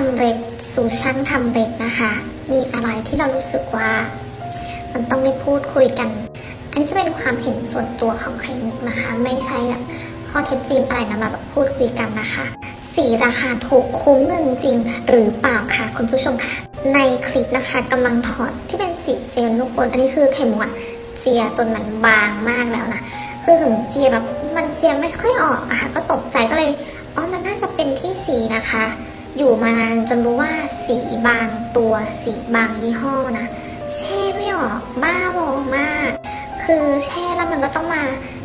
ทำเล็บสู่ช่างทำเล็บนะคะ มีอะไรที่เรารู้สึกว่า มันต้องได้พูดคุยกัน อันนี้จะเป็นความเห็นส่วนตัวของไข่มุกนะคะ ไม่ใช่แบบข้อเท็จจริงอะไรนะมาแบบพูดคุยกันนะคะสีราคาถูกคุ้มเงินจริงหรือเปล่าคะคุณผู้ชมคะในคลิปนะคะกำลังถอดที่เป็นสีเจลล์ทุกคน อันนี้คือไข่มุกอะเจียจนมันบางมากแล้วนะคือถึงเจียแบบมันเจียไม่ค่อยออกอะค่ะก็ตกใจก็เลยอ๋อมันน่าจะเป็นที่สีนะคะ อยู่มานานจนรู้ว่าสีบางตัวสีบางยี่ห้อนะแช่ไม่ออกบ้าบอมาก คือแช่แล้วมันก็ต้องมา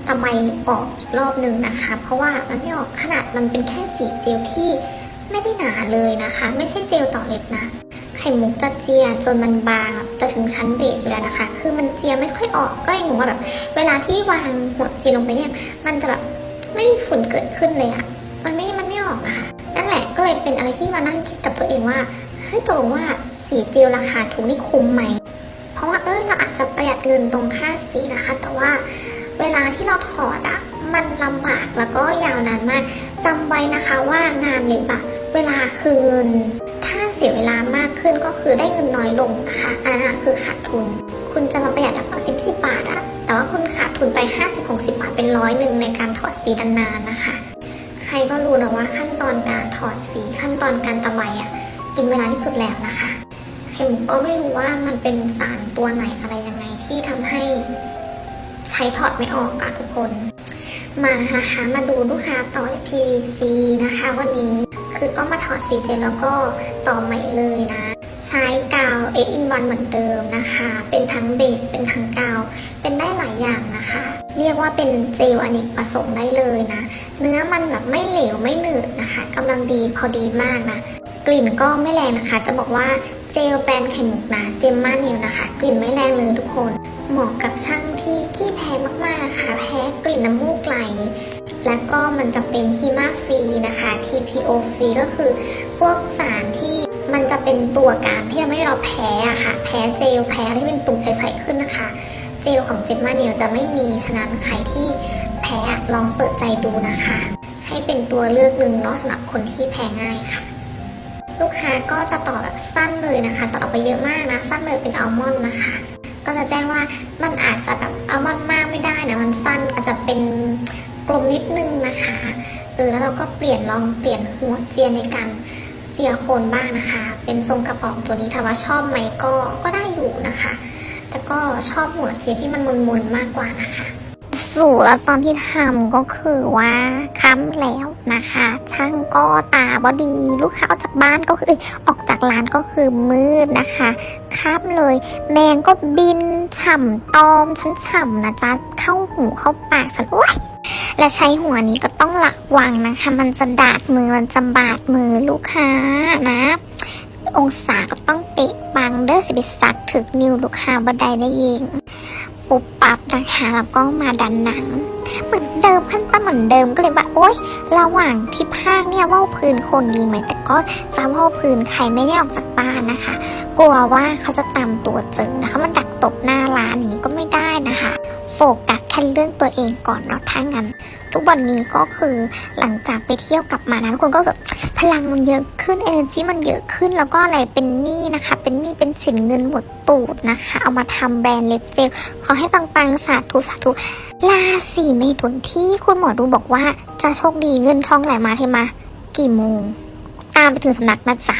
ตะไบออกอีกรอบหนึ่งนะคะ เพราะว่ามันไม่ออกขนาดมันเป็นแค่สีเจลที่ไม่ได้หนาเลยนะคะ ไม่ใช่เจลต่อเล็บนะไข่มุกจะเจียจนมันบางจะถึงชั้นเบสอยู่แล้วนะคะ คือมันเจียไม่ค่อยออกก็เลยงงว่าแบบ เวลาที่วางหัวเจีลงไปเนี่ย มันจะแบบไม่มีฝุ่นเกิดขึ้นเลยอะมันไม่มันไม่ออกนะคะนั่นแหละ ก็เลยเป็นอะไรที่มานั่งคิดกับตัวเองว่าเฮ้ยตกลงว่าสีเจลราคาถูกนี่คุ้มไหม เพราะว่าเออเราอาจจะประหยัดเงินตรงค่าสีนะคะ แต่ว่าเวลาที่เราถอดอะมันลำบากแล้วก็ยาวนานมากจำไว้นะคะว่างานเล็บอะเวลาคือเงิน ถ้าเสียเวลามากขึ้นก็คือได้เงินน้อยลงนะคะอันนั้นคือขาดทุน คุณจะมาประหยัดแบบสิบสิบบาทอะแต่ว่าคุณขาดทุนไปห้าสิบหกสิบาทเป็นร้อยหนึ่งในการถอดสีนานๆนะคะ ใครก็รู้นะว่าขั้นตอนการถอดสีขั้นตอนการตะไบอะกินเวลาที่สุดแล้วนะคะไข่มุกก็ไม่รู้ว่ามันเป็นสารตัวไหนอะไรยังไงที่ทำให้ใช้ถอดไม่ออกอะทุกคน มานะคะมาดูลูกค้าต่อ PVC นะคะ วันนี้คือก็มาถอดสีเจแล้วก็ต่อใหม่เลยนะ ใช้กาว 8 in 1เหมือนเดิมนะคะ เป็นทั้งเบส เป็นทั้งกาว เป็นได้หลายอย่างนะคะ เรียกว่าเป็นเจลอเนกประสงค์ได้เลยนะ เนื้อมันแบบไม่เหลวไม่หนืดนะคะกำลังดีพอดีมากนะ กลิ่นก็ไม่แรงนะคะ จะบอกว่าเจลแบรนด์ไข่มุกนะเจมมาเนลนะคะ กลิ่นไม่แรงเลยทุกคน เหมาะกับช่างที่ขี้แพ้มากๆนะคะ แพ้กลิ่นน้ำมูกไหลแล้วก็มันจะเป็นฮิมาฟรีนะคะ TPO ฟรีก็คือพวกสารที่ มันจะเป็นตัวการที่ทำให้เราแพ้อะค่ะ แพ้เจลแพ้ที่เป็นตุ่มใสๆขึ้นนะคะ เจลของเจมมาเนลจะไม่มีฉะนั้นใครที่แพ้ลองเปิดใจดูนะคะ ให้เป็นตัวเลือกหนึ่งเนาะสำหรับคนที่แพ้ง่ายค่ะ ลูกค้าก็จะต่อแบบสั้นเลยนะคะตอออกไปเยอะมากนะสั้นเลยเป็นอัลมอนด์นะคะ ก็จะแจ้งว่ามันอาจจะแบบอัลมอนด์มากไม่ได้นะมันสั้นอาจจะเป็นกลมนิดนึงนะคะเออแล้วเราก็เปลี่ยนลองเปลี่ยนหัวเจียในการ จียโคนบ้างนะคะ เป็นทรงกระป๋องตัวนี้ถามว่าชอบไหมก็ก็ได้อยู่นะคะ แต่ก็ชอบหัวเจียที่มันมนๆมากกว่านะคะ สู่แล้วตอนที่ทำก็คือว่าค้ำแล้วนะคะ ช่างก็ตาบอดี ลูกค้าออกจากบ้านก็คืออออกจากร้านก็คือมืดนะคะค้ำเลย แมงก็บินฉ่ำตอมฉันฉ่ำนะจ๊ะเข้าหูเข้าปากฉันโอ๊ย และใช้หัวนี้ก็ต้องระวังนะคะ มันจะดาดมือมันจะบาดมือลูกค้านะ องศาก็ต้องเป๊ะปังเด้อสิบสักถึกนิ้วลูกค้าบันไดได้เองปุบปับนะคะแล้วก็มาดันหนัง เหมือนเดิมขั้นตอนเหมือนเดิมก็เลยว่าโอ๊ยระหว่างที่ภาคเนี่ยว่าพื้นคนดีไหมแต่ก็จะว่าพื้นใครไม่ได้ออกจากบ้านนะคะ กลัวว่าเขาจะตามตัวเจอนะคะมันดักตบหน้าร้านอย่างนี้ก็ไม่ได้นะคะ ฟกัสแค่เรื่องตัวเองก่อนเนาะถ้างั้น ทุกวันนี้ก็คือหลังจากไปเที่ยวกลับมานะทุกคนก็แบบพลังมันเยอะขึ้น energy มันเยอะขึ้นแล้วก็อะไรเป็นหนี้นะคะ เป็นหนี้เป็นสินเงินหมดตูดนะคะ เอามาทำแบรนด์เล็บเจลขอให้ปังๆสาธุสาธุราศีเมถุนที่คุณหมอดูบอกว่าจะโชคดีเงินทองไหลมาเทมา กี่โมงามไปถึงสำนักนะจ๊ะ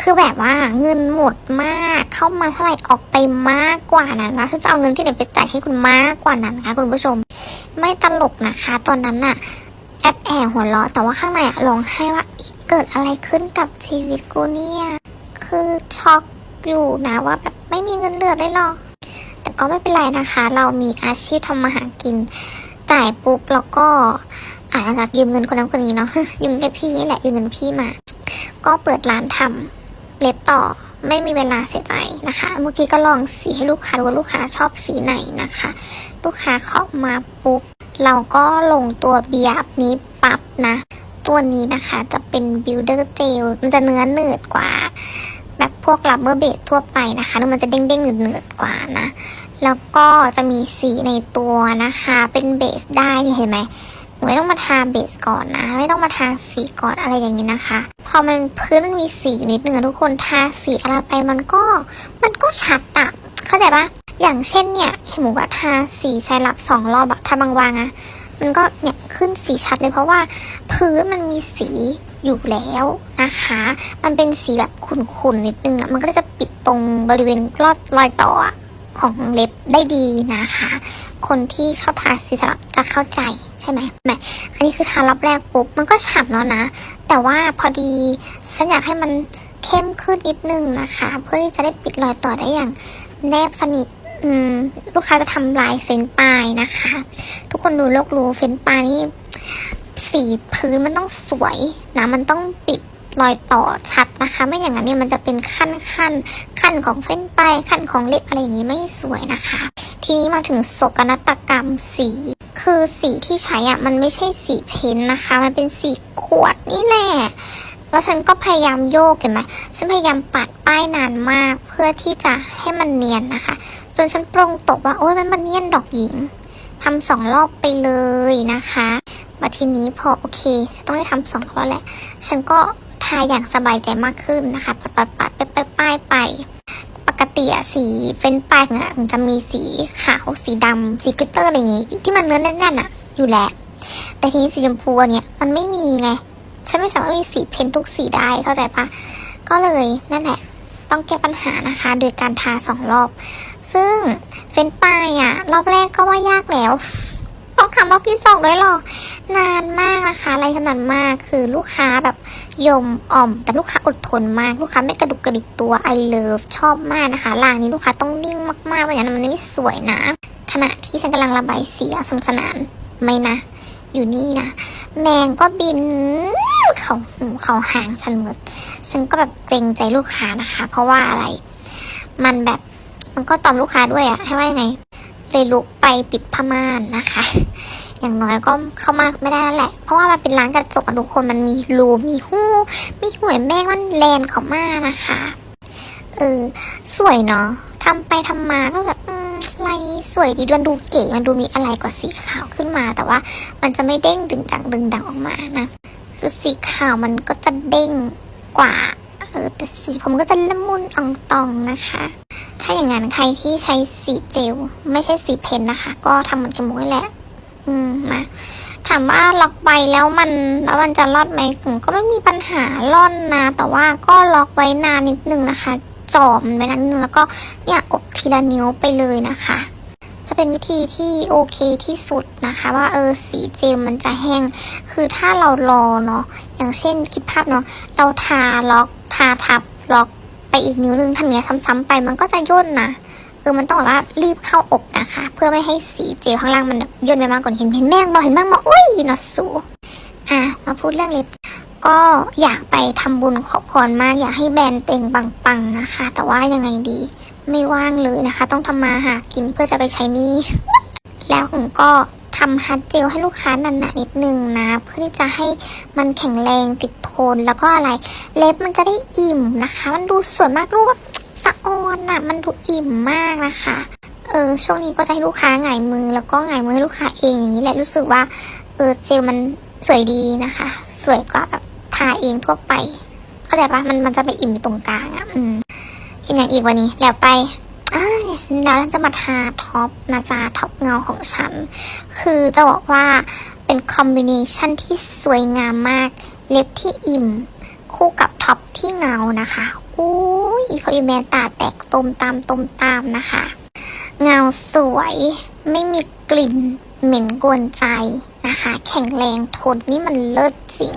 คือแบบว่าเงินหมดมากเข้ามาเท่าไหร่ออกไปมากกว่านั้นนะคือจะเอาเงินที่ไหนไปจ่ายให้คุณมากกว่านั้นนะคะคุณผู้ชม ไม่ตลกนะคะ ตอนนั้นน่ะแอบแอบหัวเราะแต่ว่าข้างในอะร้องไห้ว่าเกิดอะไรขึ้นกับชีวิตกูเนี่ยคือช็อกอยู่นะว่าแบบไม่มีเงินเหลือเลยหรอแต่ก็ไม่เป็นไรนะคะ เรามีอาชีพทำมาหากินจ่ายปุ๊บแล้วก็อาจจะยืมเงินคนนั้นคนนี้เนาะยืมเงินพี่นี่แหละยืมเงินพี่มา ก็เปิดร้านทำเล็บต่อไม่มีเวลาเสียใจนะคะ เมื่อกี้ก็ลองสีให้ลูกค้าดูว่าลูกค้าชอบสีไหนนะคะ ลูกค้าเข้ามาปุ๊บเราก็ลงตัวเบียบนี้ปรับนะ ตัวนี้นะคะจะเป็น builder gel มันจะเนื้อหนืดกว่า แบบพวก rubber base ทั่วไปนะคะแล้วมันจะเด้งๆหนืดๆกว่านะ แล้วก็จะมีสีในตัวนะคะ เป็นเบสได้เห็นไหม ไม่ต้องมาทาเบสก่อนนะ ไม่ต้องมาทาสีก่อนอะไรอย่างนี้นะคะ พอมันพื้นมันมีสีอยู่นิดนึงทุกคนทาสีอะไรไปมันก็มันก็ชัดอะเข้าใจปะอย่างเช่นเนี่ยเห็นหมูว่าทาสีไซรัปสองรอบอะทาบางๆอะมันก็เนี่ยขึ้นสีชัดเลยเพราะว่าพื้นมันมีสีอยู่แล้วนะคะ มันเป็นสีแบบขุ่นๆนิดนึงอะมันก็จะปิดตรงบริเวณรอดรอยต่ออะ ของเล็บได้ดีนะคะ คนที่ชอบทาสีสลับจะเข้าใจใช่ไหมแหมอันนี้คือทารอบแรกปุ๊บมันก็ฉ่ำแล้วนะ แต่ว่าพอดีฉันอยากให้มันเข้มขึ้นนิดนึงนะคะ เพื่อที่จะได้ปิดรอยต่อได้อย่างแนบสนิทอืมลูกค้าจะทำลายเฟ้นปลายนะคะ ทุกคนดูโลกรู้เฟ้นปลายนี่สีพื้นมันต้องสวยนะมันต้องปิด รอยต่อชัดนะคะ ไม่อย่างนั้นเนี่ยมันจะเป็นขั้นขั้นขั้นของเฟ้นปลายขั้นของเล็บอะไรอย่างนี้ไม่สวยนะคะ ทีนี้มาถึงโศกนาฏกรรมสีคือสีที่ใช้อะมันไม่ใช่สีเพ้นนะคะ มันเป็นสีขวดนี่แหละแล้วฉันก็พยายามโยกเห็นไหมฉันพยายามปัดป้ายนานมาก เพื่อที่จะให้มันเนียนนะคะ จนฉันปรงตกว่าโอ้ยมันมันเนียนดอกหญิงทำสองรอบไปเลยนะคะ มาทีนี้พอโอเคฉันต้องได้ทำสองรอบแหละ ฉันก็ ทาอย่างสบายใจมากขึ้นนะคะปัดปัดปัดไปไปป้ายไปปกติอะสีเฟ้นปลายเนี่ยมันจะมีสีขาวสีดำสีกลิตเตอร์อะไรอย่างงี้ ที่มันเนื้อแน่นๆอะอยู่แล้ว แต่ทีนี้สีชมพูเนี่ยมันไม่มีไงฉันไม่สามารถมีสีเพ้นทุกสีได้เข้าใจปะก็เลยนั่นแหละต้องแก้ปัญหานะคะ โดยการทาสองรอบ ซึ่งเฟ้นปลายอะรอบแรกก็ว่ายากแล้ว ต้องทำรอบที่สองด้วยหรอ นานมากนะคะอะไรขนาดมากคือลูกค้าแบบยมอ่อม แต่ลูกค้าอดทนมาก ลูกค้าไม่กระดุกกระดิกตัว I love ชอบมากนะคะลายนี้ลูกค้าต้องนิ่งมากๆไม่อย่างนั้นมันไม่สวยนะ ขณะที่ฉันกำลังระบายสีสนุกสนานไม่นะ อยู่นี่นะ แมงก็บินเขาหูเขาหางฉันหมดฉันก็แบบเกรงใจลูกค้านะคะ เพราะว่าอะไร มันแบบมันก็ตอมลูกค้าด้วยอะให้ว่ายังไง เลยลุกไปปิดผ้าม่านนะคะ อย่างน้อยก็เข้ามาไม่ได้แล้วแหละ เพราะว่ามันเป็นร้านกระจกทุกคนมันมีรูมีหูมีหวยแม่งมันแลนเขามานะคะเออสวยเนาะทำไปทำมาก็แบบอะไรสวยดีมันดูเก๋มันดูมีอะไรกว่าสีขาวขึ้นมา แต่ว่ามันจะไม่เด้งดึงดังดึงดังออกมานะ คือสีขาวมันก็จะเด้งกว่า เออแต่สีผมก็จะละมุนอ่องตองนะคะ ถ้าอย่างนั้นใครที่ใช้สีเจลไม่ใช่สีเพนนะคะ ก็ทำเหมือนกันหมดแหละ อืมมาถามว่าล็อกใบแล้วมันแล้วมันจะรอดไหมผมก็ไม่มีปัญหาร่อนนะ แต่ว่าก็ล็อกไว้นานนิดนึงนะคะจอมไว้นานนิดนึงแล้วก็เนี่ยอบทีละนิ้วไปเลยนะคะ เป็นวิธีที่โอเคที่สุดนะคะ ว่าเออสีเจลมันจะแห้ง คือถ้าเรารอเนาะอย่างเช่นคิดภาพเนาะเราทาล็อกทาทับล็อกไปอีกนิ้วนึงทำอย่างเงี้ยซ้ำๆไปมันก็จะย่นนะเออมันต้องแบบว่ารีบเข้าอบนะคะ เพื่อไม่ให้สีเจลข้างล่างมันย่นไปมากกว่านี้เห็นเห็นแม่งบอเห็นแม่งบออุ้ยนอสูอะมาพูดเรื่องเล็บ ก็อยากไปทำบุญขอพรมากอยากให้แบรนด์เต็งปังๆนะคะ แต่ว่ายังไงดีไม่ว่างเลยนะคะ ต้องทำมาหากินเพื่อจะไปใช้นี้ แล้วผมก็ทำฮัตเจลให้ลูกค้าหนาๆนิดนึงนะ เพื่อที่จะให้มันแข็งแรงติดทนแล้วก็อะไร เล็บมันจะได้อิ่มนะคะ มันดูสวยมากรูปสะออนอะมันดูอิ่มมากนะคะเออช่วงนี้ก็จะให้ลูกค้าหงายมือแล้วก็หงายมือให้ลูกค้าเองอย่างนี้แหละรู้สึกว่าเออเจลมันสวยดีนะคะ สวยกว่าแบบาเองทั่วไปเข้าใจปะมันมันจะไปอิ่มอยู่ตรงกลางอะอืมกินอย่างอีกวันนี้แล้วไปแล้วจะมาทาท็อปนะจ๊ะท็อปเงาของฉัน คือจะบอกว่าเป็นคอมบิเนชันที่สวยงามมาก เล็บที่อิ่ม คู่กับท็อปที่เงานะคะอุ้ยพออีแมนตาแตกตมตามตมตามนะคะ เงาสวยไม่มีกลิ่นเหม็นกวนใจนะคะ แข็งแรงทนนี่มันเลิศจริง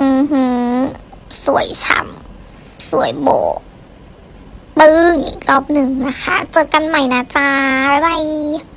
อือหือ สวยฉ่ำสวยโบปึ้งอีกรอบหนึ่งนะคะ เจอกันใหม่นะจ๊ะ บ๊ายบาย